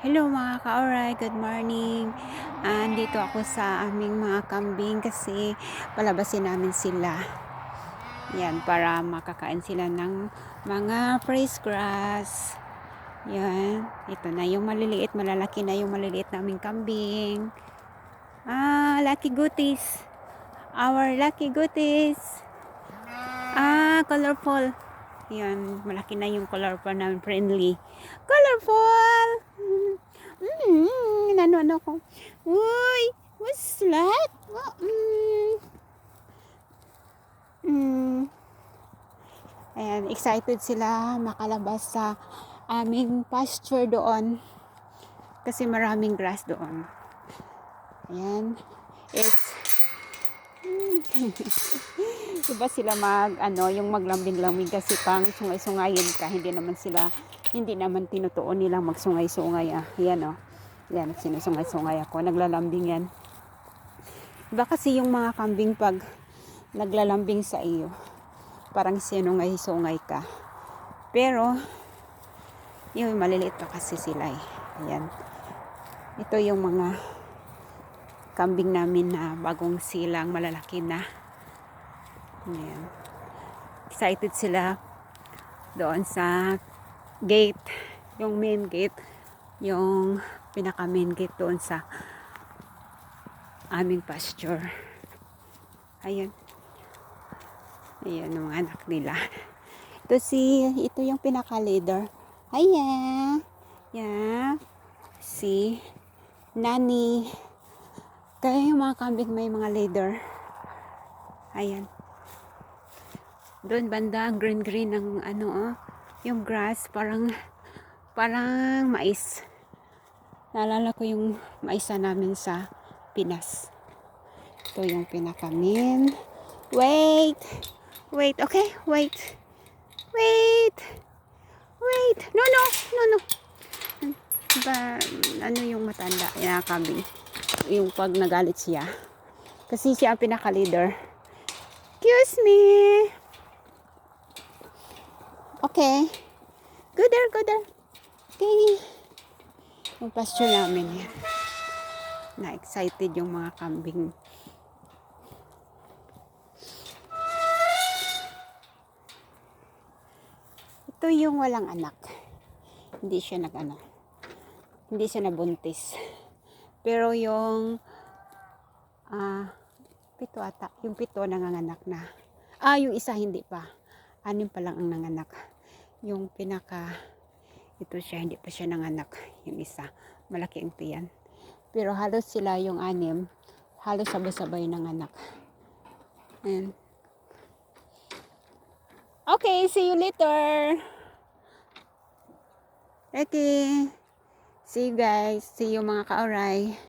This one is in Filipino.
Hello mga ka-oray, good morning. Andito ako sa aming mga kambing kasi palabasin namin sila. Yan, para makakain sila ng mga fresh grass. Yan, ito na yung maliliit, malalaki na yung maliliit naming kambing. Ah, lucky goodies. Our lucky goodies. Ah, colorful. Yan, malaki na yung colorful namin, friendly. Colorful! Mm, nano-ano ko. Uy, what's that? What? Mm. Mm. Ayan, excited sila makalabas sa aming pasture doon. Kasi maraming grass doon. Ayan. It's Diba sila mag, ano, yung maglambing-lambing kasi pang sungay-sungayin ka, hindi naman sila, hindi naman tinutuon nila magsungay-sungay, ah. Yan, oh. Yan, sinusungay-sungay ako. Naglalambing yan. Diba kasi yung mga kambing pag naglalambing sa iyo, parang sinungay-sungay ka. Pero, yung maliliit pa kasi sila, eh. Ayan. Ito yung mga kambing namin na bagong silang malalaki na. Ayan. Excited sila doon sa gate, yung main gate, yung pinaka main gate doon sa aming pasture. Ayan. Ayan ang anak nila. Ito si, ito yung pinaka leader. Ayan. Yeah. Si Nani. Kaya yung mga kambing may mga leader. Ayan. Doon banda, green-green ng ano, oh, yung grass, parang, parang mais. Naalala ko yung maisa namin sa Pinas. Ito yung pinakamin. Wait! Wait, okay? Wait. Wait! Wait! No, no! No, no! Ba, ano yung matanda? Inakabing. Yung pag nagalit siya. Kasi siya ang pinaka-leader. Excuse me! Okay. Good there, good there. Okay. Yung pasture namin. Na-excited yung mga kambing. Ito yung walang anak. Hindi siya nag-ano. Hindi siya nabuntis. Pero yung ah pito ata, yung pito nanganganak na. Ah, yung isa hindi pa. Anim pa lang ang nanganak. Yung pinaka ito siya, hindi pa siya nanganak. Yung isa, malaki ang tiyan. Pero halos sila yung anim, halos sabay-sabay nanganak. Ayan. Okay, see you later. Okay. See you guys. See you mga ka-oray.